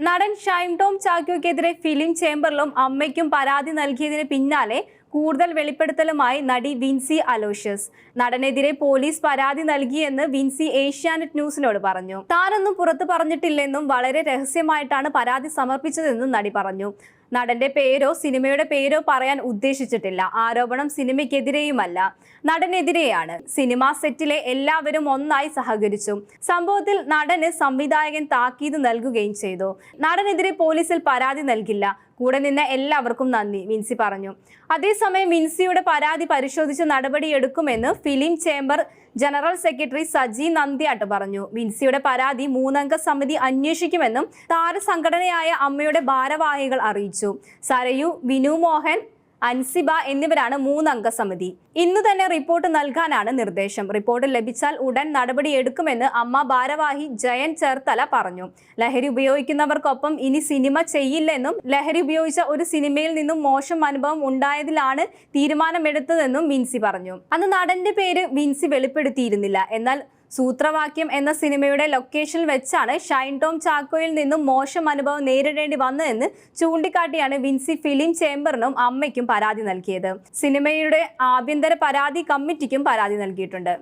നടൻ ഷൈം Tom ചാക്കോയ്ക്കെതിരെ film ചേംബറിലും അമ്മയ്ക്കും പരാതി നൽകിയതിന് പിന്നാലെ കൂടുതൽ വെളിപ്പെടുത്തലുമായി നടി വിൻസി അലോഷ്യസ്. നടനെതിരെ പോലീസ് പരാതി നൽകിയെന്ന് വിൻസി ഏഷ്യാനെറ്റ് ന്യൂസിനോട് പറഞ്ഞു. താനൊന്നും പുറത്തു പറഞ്ഞിട്ടില്ലെന്നും വളരെ രഹസ്യമായിട്ടാണ് പരാതി സമർപ്പിച്ചതെന്നും നടി പറഞ്ഞു. നടന്റെ പേരോ സിനിമയുടെ പേരോ പറയാൻ ഉദ്ദേശിച്ചിട്ടില്ല. ആരോപണം സിനിമയ്ക്കെതിരെയുമല്ല. നടനെതിരെയാണ്. സിനിമാ സെറ്റിലെ എല്ലാവരും ഒന്നായി സഹകരിച്ചു. സംഭവത്തിൽ നടന് സംവിധായകൻ താക്കീത് നൽകുകയും ചെയ്തു. നടനെതിരെ പോലീസിൽ പരാതി നൽകില്ല. കൂടെ നിന്ന എല്ലാവർക്കും നന്ദി മിൻസി പറഞ്ഞു. അതേസമയം മിൻസിയുടെ പരാതി പരിശോധിച്ച് നടപടിയെടുക്കുമെന്ന് film chamber general secretary Saji Nandiyattu പറഞ്ഞു. വിൻസിയുടെ പരാതി മൂന്നംഗ സമിതി അന്വേഷിക്കുമെന്നും താരസംഘടനയായ അമ്മയുടെ ഭാരവാഹികൾ അറിയിച്ചു. സരയു വിനു മോഹൻ അൻസിബ എന്നിവരാണ് മൂന്നംഗ സമിതി. ഇന്ന് തന്നെ റിപ്പോർട്ട് നൽകാനാണ് നിർദ്ദേശം. റിപ്പോർട്ട് ലഭിച്ചാൽ ഉടൻ നടപടിയെടുക്കുമെന്ന് അമ്മ ഭാരവാഹി ജയൻ ചേർത്തല പറഞ്ഞു. ലഹരി ഉപയോഗിക്കുന്നവർക്കൊപ്പം ഇനി സിനിമ ചെയ്യില്ലെന്നും ലഹരി ഉപയോഗിച്ച ഒരു സിനിമയിൽ നിന്നും മോശം അനുഭവം ഉണ്ടായതിലാണ് തീരുമാനമെടുത്തതെന്നും വിൻസി പറഞ്ഞു. അന്ന് നടന്റെ പേര് വിൻസി വെളിപ്പെടുത്തിയിരുന്നില്ല. എന്നാൽ സൂത്രവാക്യം എന്ന സിനിമയുടെ ലൊക്കേഷനിൽ വെച്ചാണ് ഷൈൻ ടോം ചാക്കോയിൽ നിന്നും മോശം അനുഭവം നേരിടേണ്ടി വന്നതെന്ന് ചൂണ്ടിക്കാട്ടിയാണ് വിൻസി ഫിലിം ചേംബറിനും അമ്മയ്ക്കും പരാതി നൽകിയത്. സിനിമയുടെ ആഭ്യന്തര പരാതി കമ്മിറ്റിക്കും പരാതി നൽകിയിട്ടുണ്ട്.